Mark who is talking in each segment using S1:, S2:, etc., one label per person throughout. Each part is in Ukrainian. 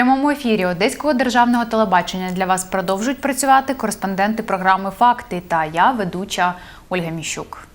S1: прямому ефірі Одеського державного телебачення для вас продовжують працювати кореспонденти програми Факти та я, ведуча Ольга Міщук.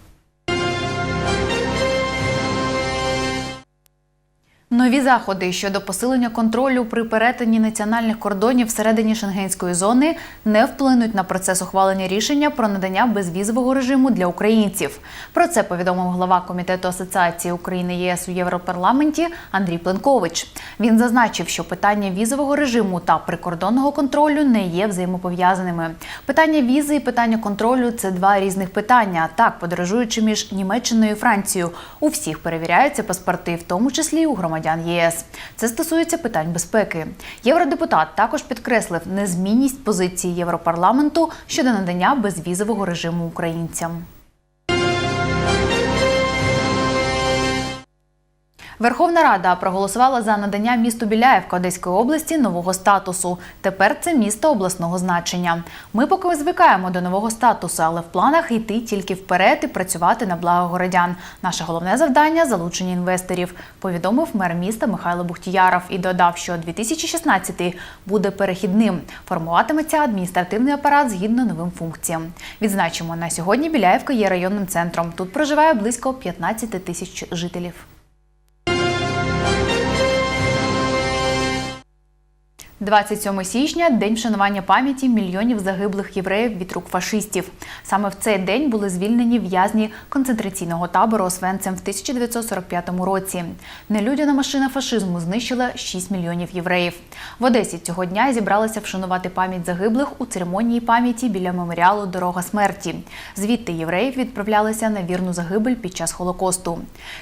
S1: Нові заходи щодо посилення контролю при перетині національних кордонів всередині шенгенської зони не вплинуть на процес ухвалення рішення про надання безвізового режиму для українців. Про це повідомив глава комітету асоціації України ЄС у Європарламенті Андрій Пленкович. Він зазначив, що питання візового режиму та прикордонного контролю не є взаємопов'язаними. Питання візи і питання контролю це два різних питання. Так, подорожуючи між Німеччиною і Францією, у всіх перевіряються паспорти, в тому числі у громадян ЄС. Це стосується питань безпеки. Євродепутат також підкреслив незмінність позиції Європарламенту щодо надання безвізового режиму українцям. Верховна Рада проголосувала за надання місту Біляєвка Одеської області нового статусу. Тепер це місто обласного значення. Ми поки звикаємо до нового статусу, але в планах йти тільки вперед і працювати на благо городян. Наше головне завдання залучення інвесторів, повідомив мер міста Михайло Бухтіяров і додав, що 2016 буде перехідним. Формуватиметься адміністративний апарат згідно новим функціям. Відзначимо, на сьогодні Біляєвка є районним центром. Тут проживає близько 15 тисяч жителів. – 27 січня день вшанування пам'яті мільйонів загиблих євреїв від рук фашистів. Саме в цей день були звільнені в'язні концентраційного табору Освенцем в 1945 році. Нелюдяна машина фашизму знищила 6 мільйонів євреїв. В Одесі цього дня зібралися вшанувати пам'ять загиблих у церемонії пам'яті біля меморіалу Дорога смерті. Звідти євреїв відправлялися на вірну загибель під час Холокосту.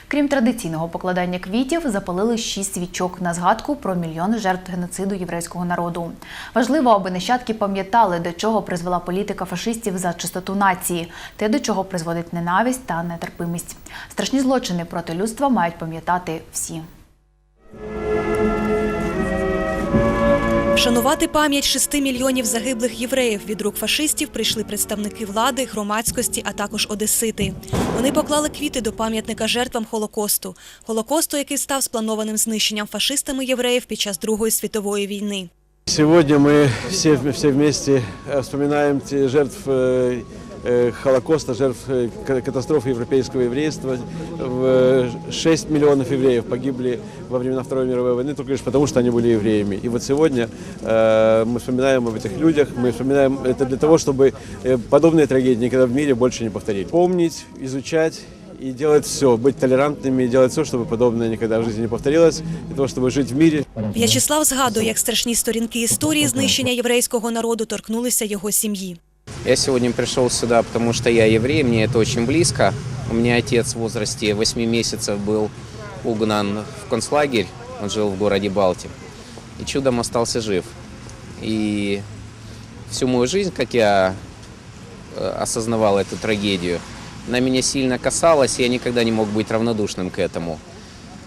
S1: Крім традиційного покладання квітів, запалили шість свічок на згадку про мільйони жертв геноциду єврейського народу. Важливо, аби нащадки пам'ятали, до чого призвела політика фашистів за чистоту нації, те, до чого призводить ненависть та нетерпимість. Страшні злочини проти людства мають пам'ятати всі.
S2: Вшанувати пам'ять шести мільйонів загиблих євреїв від рук фашистів прийшли представники влади, громадськості, а також одесити. Вони поклали квіти до пам'ятника жертвам Холокосту. Холокосту, який став спланованим знищенням фашистами євреїв під час Другої світової війни.
S3: Сегодня мы все, все вместе э, вспоминаем те жертв э, э, Холокоста, жертв э, ка- катастрофы европейского еврейства. В, э, 6 миллионов евреев погибли во времена Второй мировой войны только лишь потому, что они были евреями. И вот сегодня э, мы вспоминаем об этих людях, мы вспоминаем это для того, чтобы э, подобные трагедии никогда в мире больше не повторить. Помнить, изучать и делать все, быть толерантными, и делать все, чтобы подобное никогда в жизни не повторилось, для того, чтобы жить в мире,
S2: В'ячеслав згадує, як страшні сторінки історії знищення єврейського народу торкнулися його сім'ї.
S4: Я сегодня пришел сюда, потому что я еврей, мне это очень близко. У меня отец в возрасте 8 месяцев был угнан в концлагерь, он жил в городе Балти, и чудом остался жив. И всю мою жизнь, как я э, осознавал эту трагедию, она меня сильно касалась, и я никогда не мог быть равнодушным к этому.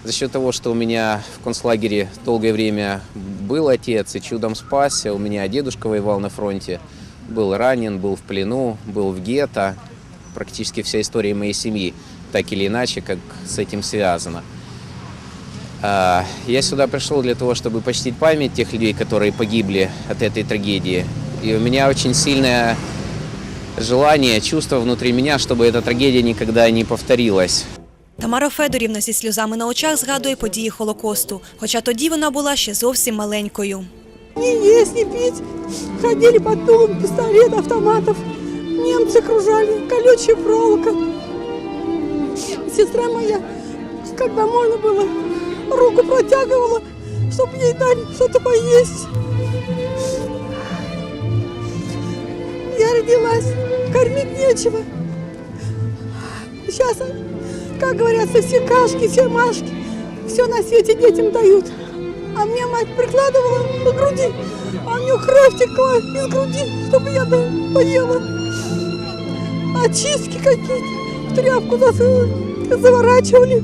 S4: За счет того, что у меня в концлагере долгое время был отец и чудом спасся, у меня дедушка воевал на фронте, был ранен, был в плену, был в гетто. Практически вся история моей семьи так или иначе, как с этим связана. А, Я сюда пришел для того, чтобы почтить память тех людей, которые погибли от этой трагедии. И у меня очень сильное желание, чувство внутри меня, чтобы эта трагедия никогда не повторилась.
S2: Тамара Федорівна зі сльозами на очах згадує події Холокосту, хоча тоді вона була ще зовсім маленькою.
S5: Не есть, не пить. Ходили под дулом пистолет, автоматов. Немцы окружали, колючая проволока. Сестра моя, когда можно было, руку протягивала, чтобы ей дали что-то поесть. Я родилась, кормить нечего. Сейчас, как говорятся, все кашки, все машки, все на свете детям дают. А мне мать прикладывала к груди, а у нее кровь текла из груди, чтобы я да- поела. Очистки какие-то, в тряпку зас- заворачивали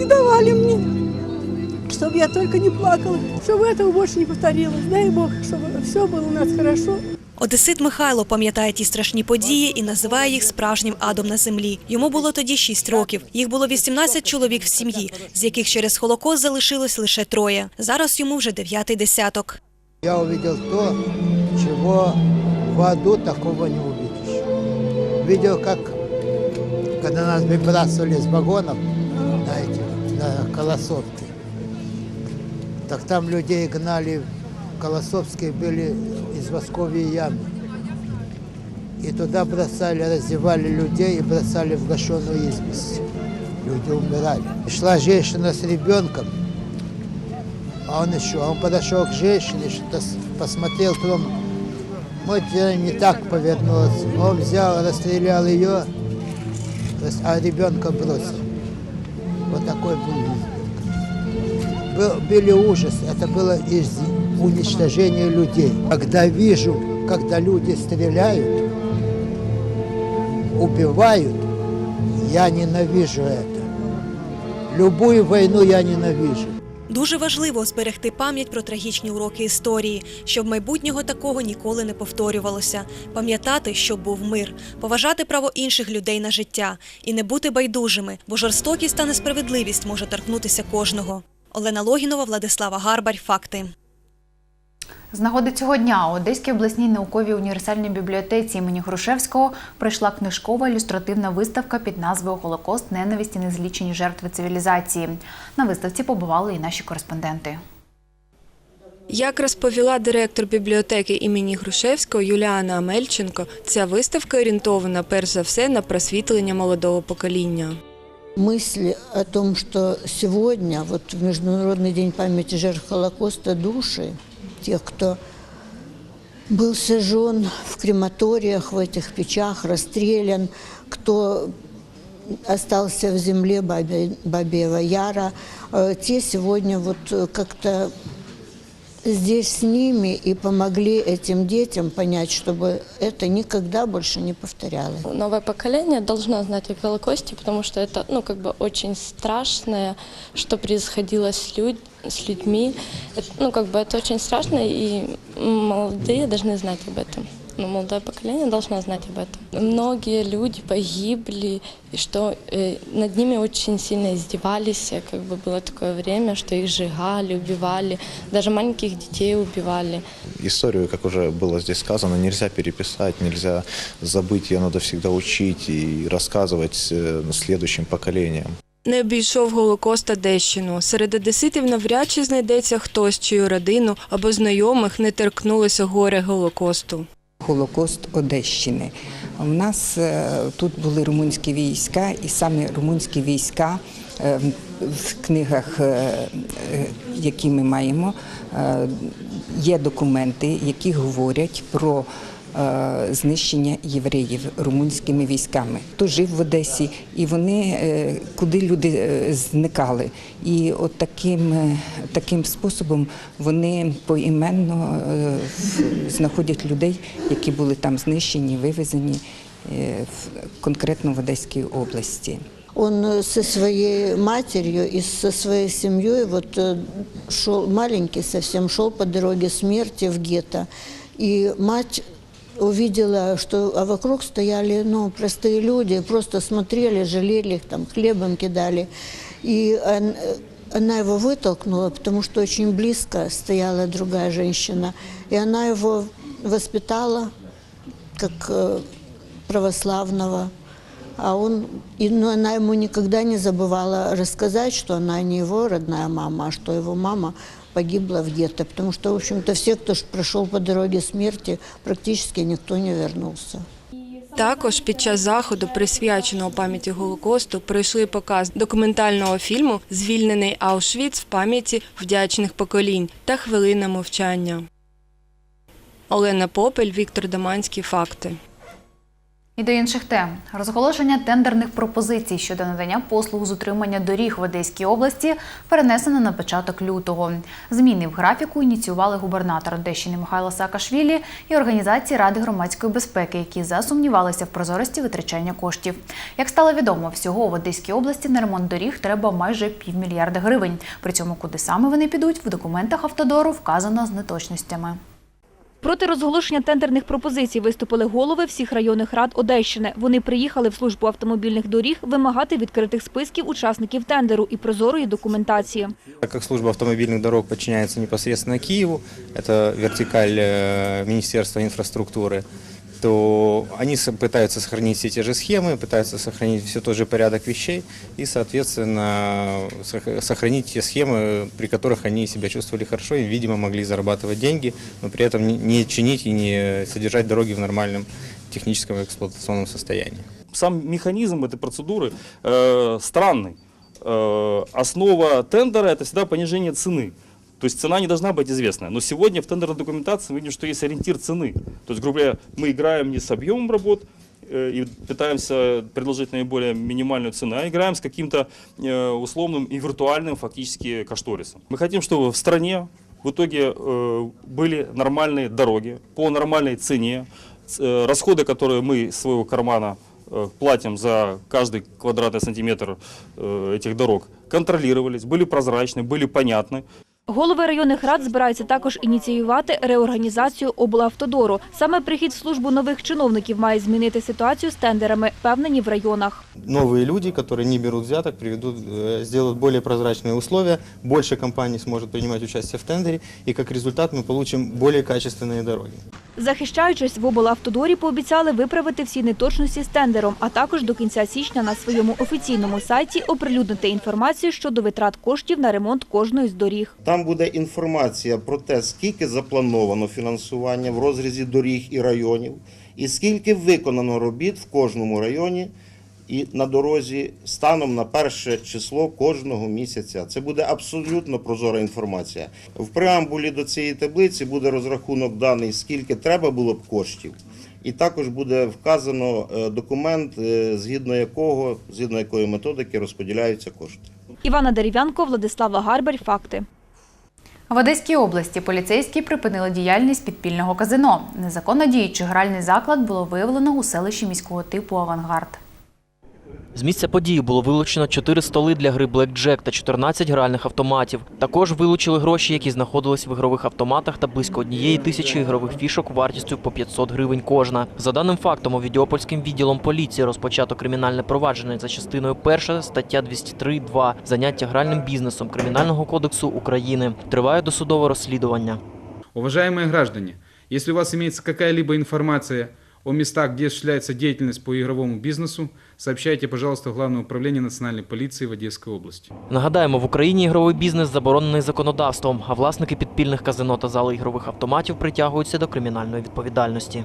S5: и давали мне, чтобы я только не плакала, чтобы этого больше не повторилось. Дай Бог, чтобы все было у нас хорошо.
S2: Одесит Михайло пам'ятає ті страшні події і називає їх справжнім адом на землі. Йому було тоді 6 років. Їх було 18 чоловік в сім'ї, з яких через Холокост залишилось лише троє. Зараз йому вже дев'ятий десяток.
S6: Я увидел то, чего в аду такого не увидишь. Видел, как когда нас выбрасывали с вагонов на эти, на колосовки, так там людей гнали, колосовские были из восковой ямы. И туда бросали, раздевали людей и бросали в гашеную известь. Люди умирали. Шла женщина с ребенком, а он еще, он подошел к женщине, что-то посмотрел, может, она не так повернулась. Он взял, расстрелял ее, а ребенка бросил. Вот такой был. Был, были ужас, это было из уничтожения людей. Когда вижу, когда люди стреляют, убивают, я ненавижу это. Любую войну я ненавижу.
S2: Дуже важливо зберегти пам'ять про трагічні уроки історії, щоб майбутнього такого ніколи не повторювалося. Пам'ятати, що був мир, поважати право інших людей на життя і не бути байдужими, бо жорстокість та несправедливість може торкнутися кожного. Олена Логінова, Владислава Гарбарь. Факти.
S1: З нагоди цього дня у Одеській обласній науковій універсальній бібліотеці імені Грушевського пройшла книжкова ілюстративна виставка під назвою Голокост, ненависть і незлічені жертви цивілізації. На виставці побували і наші кореспонденти.
S7: Як розповіла директор бібліотеки імені Грушевського Юліана Амельченко, ця виставка орієнтована перш за все на просвітлення молодого покоління.
S8: мысль о том, что сегодня, вот в Международный день памяти жертв Холокоста, души тех, кто был сожжен в крематориях, в этих печах, расстрелян, кто остался в земле Бабе- Бабьего Яра, э, те сегодня вот э, как-то здесь с ними и помогли этим детям понять, чтобы это никогда больше не повторялось.
S9: новое поколение должно знать о Голокосте, потому что это, ну, как бы очень страшное, что происходило с, люд- с людьми. Это, ну, как бы это очень страшно, и молодые должны знать об этом. Ну, молодое поколение должно знать об этом. Многие люди погибли, и что э, над ними очень сильно издевались. э, Как бы было такое время, что их сжигали, убивали, даже маленьких детей убивали.
S10: Историю, как уже было здесь сказано, нельзя переписать, нельзя забыть, ее надо всегда учить и рассказывать э, следующим поколениям.
S7: Не обійшов Голокост Одещину. Серед одеситів навряд чи знайдеться хтось, чию родину або знайомих не торкнулося горе Голокосту.
S11: Холокост Одещини. У нас е, тут були румунські війська, і саме румунські війська е, в книгах, е, які ми маємо, є документи, які говорять про знищення євреїв румунськими військами. Хто жив в Одесі, і вони е, куди люди е, зникали. І от таким, е, таким способом вони поіменно е, знаходять людей, які були там знищені, вивезені е, конкретно в Одеській області.
S8: Он со своей матерью и со своей семьей вот шел маленький совсем шел по дороге смерти в гетто и мать увидела, что а вокруг стояли ну простые люди, просто смотрели, жалели их там хлебом кидали и он- э, она его вытолкнула, потому что очень близко стояла другая женщина, и она его воспитала как э, православного. А он, и, но она ему никогда не забывала рассказать, что она не его родная мама, а что его мама погибла в гетто. Потому что, в общем-то, все, кто прошел по дороге смерти, практически никто не вернулся.
S7: Також під час заходу, присвяченого пам'яті Голокосту, пройшли показ документального фільму Звільнений Аушвіц в пам'яті вдячних поколінь та хвилина мовчання. Олена Попель, Віктор Даманський. Факти.
S1: І до інших тем розголошення тендерних пропозицій щодо надання послуг з утримання доріг в Одеській області перенесено на початок лютого. Зміни в графіку ініціювали губернатор Одещини Михайло Саакашвілі і організації Ради громадської безпеки, які засумнівалися в прозорості витрачання коштів. Як стало відомо, всього в Одеській області на ремонт доріг треба майже півмільярда гривень. При цьому куди саме вони підуть в документах автодору вказано з неточностями.
S12: Проти розголошення тендерних пропозицій виступили голови всіх районних рад Одещини. Вони приїхали в службу автомобільних доріг вимагати відкритих списків учасників тендеру і прозорої документації.
S13: Так как служба автомобильных дорог подчиняется непосредственно Киеву, это вертикаль э, Министерства инфраструктуры, то они со- пытаются сохранить все те же схемы, пытаются сохранить все тот же порядок вещей и, соответственно, сох- сохранить те схемы, при которых они себя чувствовали хорошо и, видимо, могли зарабатывать деньги, но при этом не- не чинить и не содержать дороги в нормальном техническом и эксплуатационном состоянии.
S14: сам механизм этой процедуры э, странный. Э, основа тендера это всегда понижение цены. То есть цена не должна быть известна. Но сегодня в тендерной документации мы видим, что есть ориентир цены. То есть, грубо говоря, мы играем не с объемом работ э, и пытаемся предложить наиболее минимальную цену, а играем с каким-то э, условным и виртуальным фактически кошторисом. Мы хотим, чтобы в стране в итоге э, были нормальные дороги по нормальной цене. Расходы, которые мы из своего кармана платим за каждый квадратный сантиметр этих дорог, контролировались, были прозрачны, были понятны.
S12: Голови районних рад збираються також ініціювати реорганізацію облавтодору. Саме прихід в службу нових чиновників має змінити ситуацію з тендерами, впевнені в районах.
S13: новые люди, которые не берут взяток, приведут, э, сделают более прозрачные условия, больше компаний сможет принимать участие в тендере, и как результат мы получим более качественные дороги.
S12: Захищаючись, в облавтодорі пообіцяли виправити всі неточності з тендером, а також до кінця січня на своєму офіційному сайті оприлюднити інформацію щодо витрат коштів на ремонт кожної з доріг.
S15: Там буде інформація про те, скільки заплановано фінансування в розрізі доріг і районів, і скільки виконано робіт в кожному районі і на дорозі станом на перше число кожного місяця. Це буде абсолютно прозора інформація. В преамбулі до цієї таблиці буде розрахунок даний, скільки треба було б коштів. І також буде вказано е, документ, е, згідно якого, згідно якої методики розподіляються кошти.
S12: Івана Дерев'янко, Владислава Гарбарь. Факти.
S1: В Одеській області поліцейські припинили діяльність підпільного казино. Незаконно діючий гральний заклад було виявлено у селищі міського типу Авангард.
S16: З місця події було вилучено 4 столи для гри «Блекджек» та 14 гральних автоматів. Також вилучили гроші, які знаходились в ігрових автоматах та близько однієї тисячі ігрових фішок вартістю по 500 гривень кожна. За даним фактом, у Відьопольським відділом поліції розпочато кримінальне провадження за частиною 1 стаття 203.2 «Заняття гральним бізнесом Кримінального кодексу України». Триває досудове розслідування.
S17: Уважаемые граждане, если у вас имеется какая-либо информация о местах, где осуществляется деятельность по игровому бизнесу, сообщайте, пожалуйста, в Главное управление национальной полиции в Одесской области.
S16: Нагадаємо, в Україні ігровий бізнес заборонений законодавством, а власники підпільних казино та зали ігрових автоматів притягуються до кримінальної відповідальності.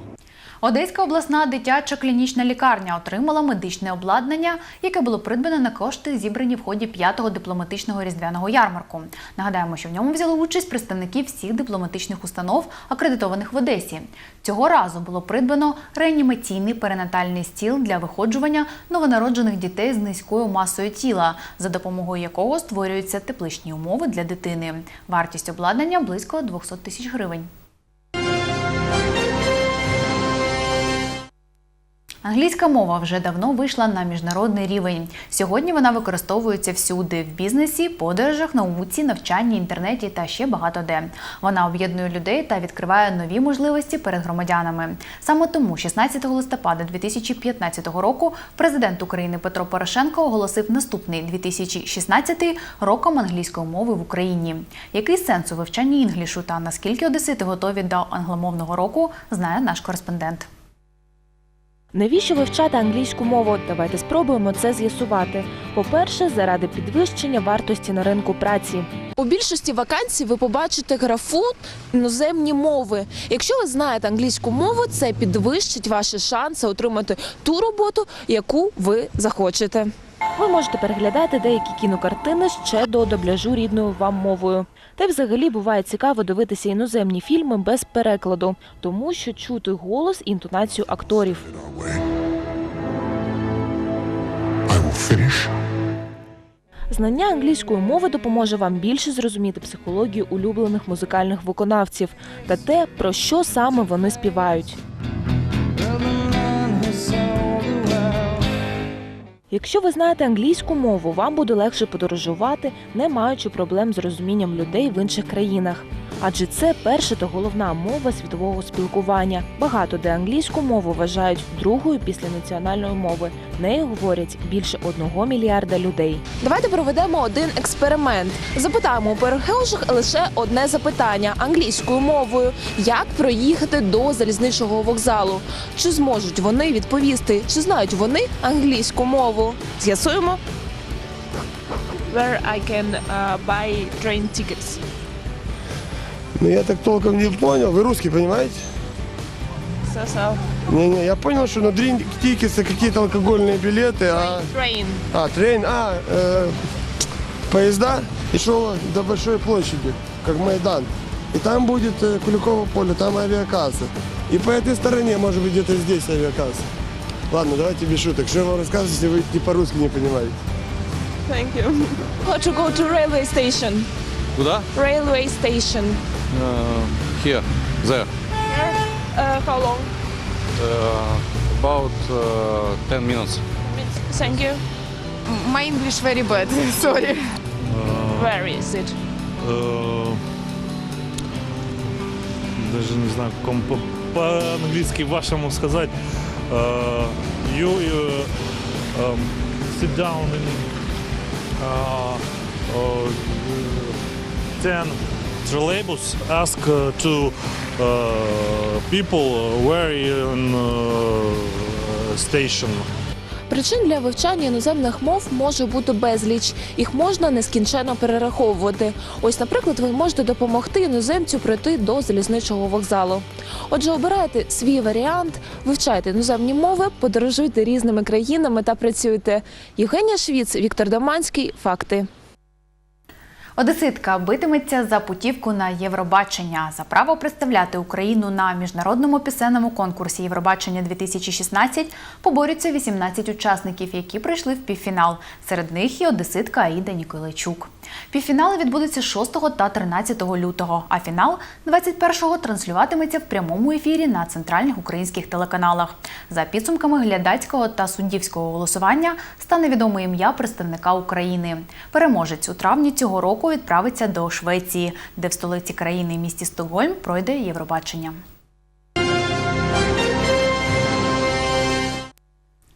S1: Одеська обласна дитяча клінічна лікарня отримала медичне обладнання, яке було придбане на кошти, зібрані в ході п'ятого дипломатичного різдвяного ярмарку. Нагадаємо, що в ньому взяли участь представники всіх дипломатичних установ, акредитованих в Одесі. Цього разу було придбано реанімаційний перинатальний стіл для виходжування новонароджених дітей з низькою масою тіла, за допомогою якого створюються тепличні умови для дитини. Вартість обладнання близько 200 тисяч гривень. Англійська мова вже давно вийшла на міжнародний рівень. Сьогодні вона використовується всюди в бізнесі, подорожах, науці, навчанні, інтернеті та ще багато де. Вона об'єднує людей та відкриває нові можливості перед громадянами. Саме тому 16 листопада 2015 року президент України Петро Порошенко оголосив наступний 2016 роком англійської мови в Україні. Який сенс у вивчанні інглішу та наскільки одесити готові до англомовного року, знає наш кореспондент.
S12: Навіщо вивчати англійську мову? Давайте спробуємо це з'ясувати. По-перше, заради підвищення вартості на ринку праці.
S18: У більшості вакансій ви побачите графу іноземні мови. Якщо ви знаєте англійську мову, це підвищить ваші шанси отримати ту роботу, яку ви захочете.
S12: Ви можете переглядати деякі кінокартини ще до дубляжу рідною вам мовою. Та й взагалі буває цікаво дивитися іноземні фільми без перекладу, тому що чути голос і інтонацію акторів. Знання англійської мови допоможе вам більше зрозуміти психологію улюблених музикальних виконавців та те, про що саме вони співають. Якщо ви знаєте англійську мову, вам буде легше подорожувати, не маючи проблем з розумінням людей в інших країнах. Адже це перша та головна мова світового спілкування. Багато де англійську мову вважають другою після національної мови. Нею говорять більше одного мільярда людей.
S18: Давайте проведемо один експеримент. Запитаємо у перехожих лише одне запитання англійською мовою: як проїхати до залізничного вокзалу? Чи зможуть вони відповісти? Чи знають вони англійську мову? З'ясуємо.
S19: where I can uh, buy train tickets.
S20: Ну, я так толком не понял. Вы русский, понимаете?
S19: So.
S20: Не-не, я понял, что на дрин тикетсы какие-то алкогольные билеты, а...
S19: Train.
S20: А, трейн, а, э, поезда и шел до Большой площади, как Майдан. И там будет э, Куликово поле, там авиакасса. И по этой стороне, может быть, где-то здесь авиакасса. Ладно, давайте без шуток. Что я вам рассказываю, если вы и по-русски не понимаете?
S19: Thank you.
S18: How to go to railway station?
S21: Куда?
S18: Railway station.
S21: Uh, here, there.
S19: Uh, how long?
S21: Uh, about uh, 10 minutes.
S19: Thank you.
S22: My English very bad, sorry.
S19: Where is it?
S23: Э, даже не знаю, по- по-английски вашему сказать. Э, you uh, um, sit down in uh, uh, ten trolleybus, ask uh, to uh, people where in uh, station.
S18: Причин для вивчання іноземних мов може бути безліч. Їх можна нескінченно перераховувати. Ось, наприклад, ви можете допомогти іноземцю прийти до залізничного вокзалу. Отже, обирайте свій варіант, вивчайте іноземні мови, подорожуйте різними країнами та працюйте. Євгенія Швіц, Віктор Доманський. Факти.
S1: Одеситка битиметься за путівку на Євробачення за право представляти Україну на міжнародному пісенному конкурсі Євробачення 2016 поборються 18 учасників, які прийшли в півфінал. Серед них і одеситка Аїда Ніколайчук. Півфінали відбудуться 6 та 13 лютого, а фінал 21-го транслюватиметься в прямому ефірі на центральних українських телеканалах. За підсумками глядацького та суддівського голосування стане відоме ім'я представника України. Переможець у травні цього року відправиться до Швеції, де в столиці країни місті Стокгольм пройде Євробачення.